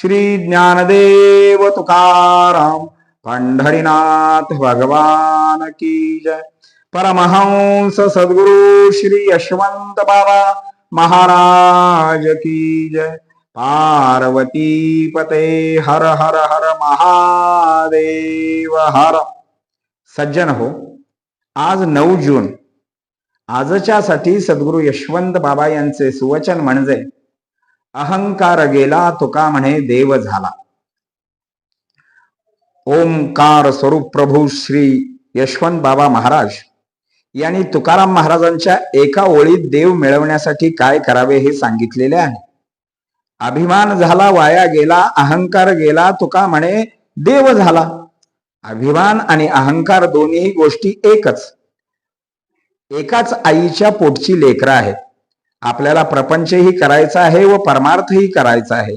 श्री ज्ञानदेव तुकाराम पंढरीनाथ भगवान की जय। परमहंस सद्गुरु श्री यशवंत बाबा महाराज की जय। पार्वती पते हर हर हर महादेव हर। सज्जन हो आज नऊ जून आजच्या साठी सद्गुरु यशवंत बाबा यांचे सुवचन म्हणजे अहंकार गेला तुका म्हणे देव झाला. ओमकार स्वरूप प्रभू श्री यशवंत बाबा महाराज यांनी तुकाराम महाराजांच्या एका ओळीत देव मिळवण्यासाठी काय करावे हे सांगितलेले आहे. अभिमान झाला वाया गेला अहंकार गेला तुका म्हणे देव झाला. अभिमान आणि अहंकार दोन्ही गोष्टी एकच. एकाच आईच्या पोटची लेकरं आहेत. आपल्याला प्रपंचही करायचा आहे व परमार्थही करायचा आहे.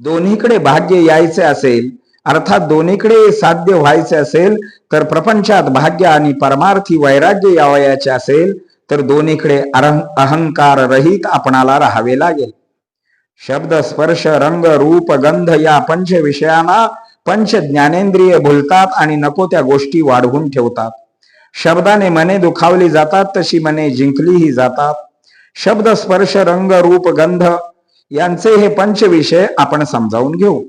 दोन्हीकडे भाग्य यायचे असेल अर्थात दोन्हीकडे साध्य व्हायचे असेल तर प्रपंचात भाग्य आणि परमार्थी वैराग्य यावयाचे असेल तर दोन्हीकडे अहंकार रहित आपणाला राहावे लागेल. शब्द स्पर्श रंग रूप गंध या पंच विषयांना पंच ज्ञानेंद्रिय भुलतात आणि नको त्या गोष्टी वाढवून ठेवतात. शब्दाने मने दुखावली जातात तशी मने जिंकलीही जातात. शब्द स्पर्श रंग रूप गंध यांचे हे पंच विषय आपण समजावून घेऊ.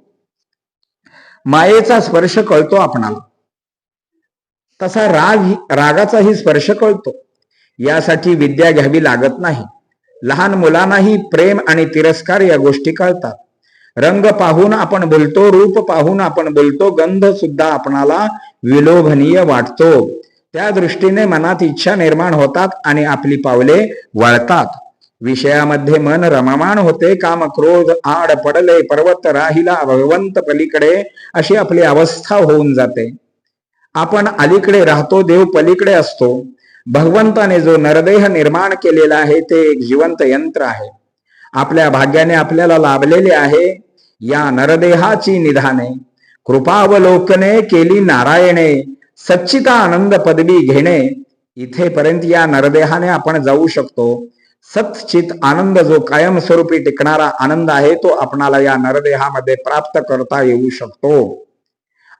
मायेचा स्पर्श कळतो आपणाला. तसा राग रागाचाही स्पर्श कळतो. यासाठी विद्या घ्यावी लागत नाही. लहान मुलांनाही प्रेम आणि तिरस्कार या गोष्टी कळतात. रंग पाहून आपण बोलतो रूप पाहून आपण बोलतो गंध सुद्धा आपणाला विलोभनीय वाटतो. त्या दृष्टीने मनात इच्छा निर्माण होतात आणि आपली पावले वळतात. विषयामध्ये मन रममाण होते काम क्रोध आड पडले पर्वत राहिला भगवंत पलीकडे अशी आपली अवस्था होऊन जाते. आपण अलीकडे राहतो देव पलीकडे असतो. भगवंताने जो नरदेह निर्माण केलेला आहे ते एक जिवंत यंत्र आहे. आपल्या भाग्याने आपल्याला लाभलेले आहे या नरदेहाची निधाने. कृपावलोकने केली नारायणे सच्चिता आनंद पदवी घेणे इथेपर्यंत या नरदेहाने आपण जाऊ शकतो. सत्चित आनंद जो कायमस्वरूपी टिकणारा आनंद आहे तो आपणाला या नरदेहामध्ये प्राप्त करता येऊ शकतो.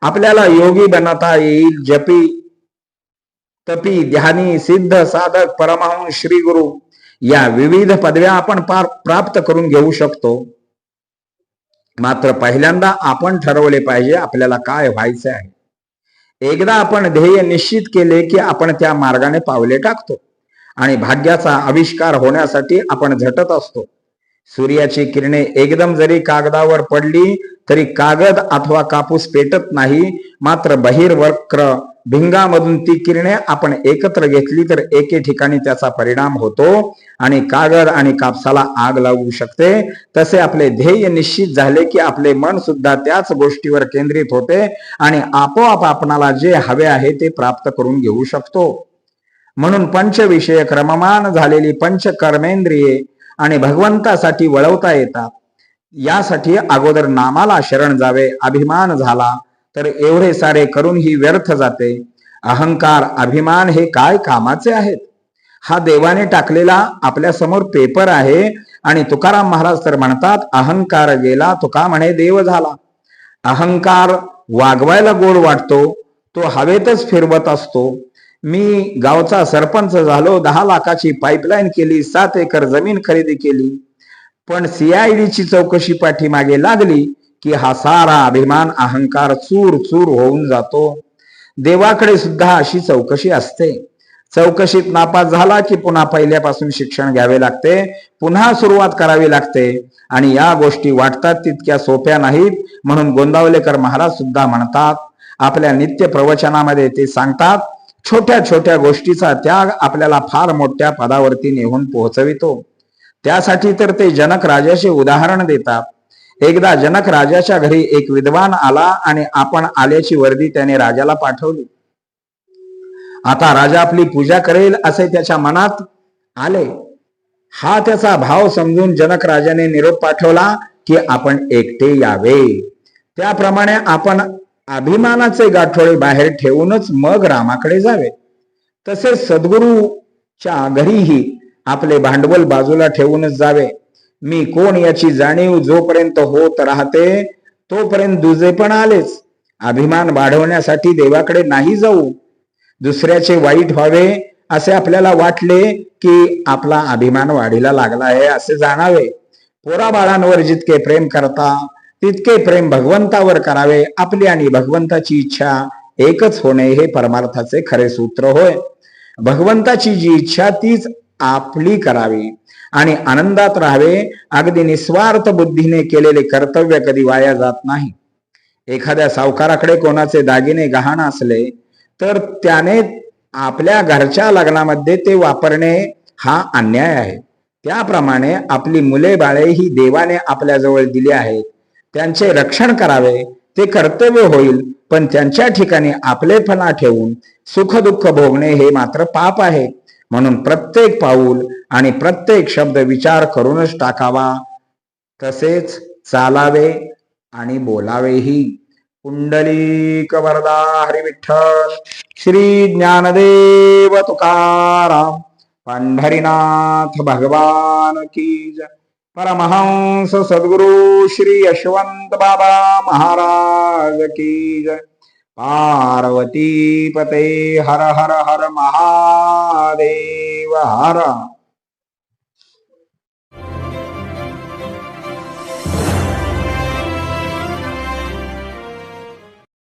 आपल्याला योगी बनता येईल जपी तपी ध्यानी सिद्ध साधक परमहंस श्री गुरु या विविध पदव्या आपण पार प्राप्त करून घेऊ शकतो. मात्र पहिल्यांदा आपण ठरवले पाहिजे आपल्याला काय व्हायचे आहे एकदा आपण ध्येय निश्चित केले की आपण त्या मार्गाने पावले टाकतो. आणि भाग्याचा आविष्कार होण्यासाठी आपण झटत असतो. सूर्याची किरणे एकदम जरी कागदावर पडली तरी कागद अथवा कापूस पेटत नाही मात्र बहिर्वक्र भिंगामधून ती किरणे आपण एकत्र घेतली तर एके ठिकाणी त्याचा परिणाम होतो आणि कागद आणि कापसाला आग लागू शकते. तसे आपले ध्येय निश्चित झाले की आपले मन सुद्धा त्याच गोष्टीवर केंद्रित होते आणि आपोआप आपणाला जे हवे आहे ते प्राप्त करून घेऊ शकतो. म्हणून पंचविषय क्रममान झालेली पंच कर्मेंद्रिये आणि भगवंतासाठी वळवता येतात. यासाठी अगोदर नामाला शरण जावे अभिमान झाला. तर एवढे सारे करून ही व्यर्थ जाते. अहंकार अभिमान हे काय कामाचे आहेत? हा देवाने टाकलेला आपल्यासमोर पेपर आहे आणि तुकाराम महाराज तर म्हणतात अहंकार गेला तुका म्हणे देव झाला? अहंकार वागवायला गोड वाटतो तो हवेतच फिरवत असतो. मी गावचा सरपंच झालो दहा लाखाची पाईपलाईन केली सात एकर जमीन खरेदी केली. पण सीआयडीची चौकशी पाठीमागे लागली की हा सारा अभिमान अहंकार चूर चूर होऊन जातो. देवाकडे सुद्धा अशी चौकशी असते. चौकशीत नापास झाला की पुन्हा पहिल्यापासून शिक्षण घ्यावे लागते पुन्हा सुरुवात करावी लागते आणि या गोष्टी वाटतात तितक्या सोप्या नाहीत म्हणून गोंदावलेकर महाराज सुद्धा म्हणतात आपल्या नित्य प्रवचनामध्ये ते सांगतात छोट्या छोट्या गोष्टीचा त्याग आपल्याला फार मोठ्या पदावरती नेऊन पोहोचवितो. त्यासाठी तर ते जनक राजाचे उदाहरण देतात. एकदा जनक राजाच्या घरी एक विद्वान आला आणि आपण आल्याची वर्दी त्याने राजाला पाठवली. आता राजा आपली पूजा करेल असे त्याच्या मनात आले. हा त्याचा भाव समजून जनक राजाने निरोप पाठवला की आपण एकटे यावे. त्याप्रमाणे आपण अभिमानाचे गाठोडे बाहेर ठेवूनच मग रामाकडे जावे. तसेच सद्गुरूच्या घरीही आपले भांडवल बाजूला ठेवूनच जावे. मी कोण याची जाणीव जोपर्यंत होत राहते तोपर्यंत दुजे पण आलेच. अभिमान वाढवण्यासाठी देवाकडे नाही जाऊ. दुसऱ्याचे वाईट व्हावे असे आपल्याला वाटले की आपला अभिमान वाढीला लागला आहे असे जाणावे. पोरा बाळांवर जितके प्रेम करता तितके प्रेम भगवंतावर करावे. आपली आणि भगवंताची इच्छा एकच होणे हे परमार्थाचे खरे सूत्र होय. भगवंताची जी इच्छा तीच आपली करावी. आणि आनंदात राहावे अगदी निस्वार्थ बुद्धीने केलेले कर्तव्य कधी वाया जात नाही. एखाद्या सावकाराकडे कोणाचे दागिने गहाण असले तर त्याने आपल्या घरच्या लग्नामध्ये ते वापरणे हा अन्याय आहे. त्याप्रमाणे आपली मुले बाळे ही देवाने आपल्याजवळ दिली आहेत. त्यांचे रक्षण करावे ते कर्तव्य होईल पण त्यांच्या ठिकाणी आपलेपणा ठेवून सुख दुःख भोगणे हे मात्र पाप आहे. म्हणून प्रत्येक पाऊल आणि प्रत्येक शब्द विचार करूनच टाकावा. तसेच चालावे आणि बोलावेही. पुंडलिक वरदा हरिविठ्ठल श्री ज्ञानदेव तुकाराम. पंढरीनाथ भगवान की परमहंस सद्गुरु श्री यशवंत बाबा महाराज की जय. पार्वती पते हर हर हर महादेव हर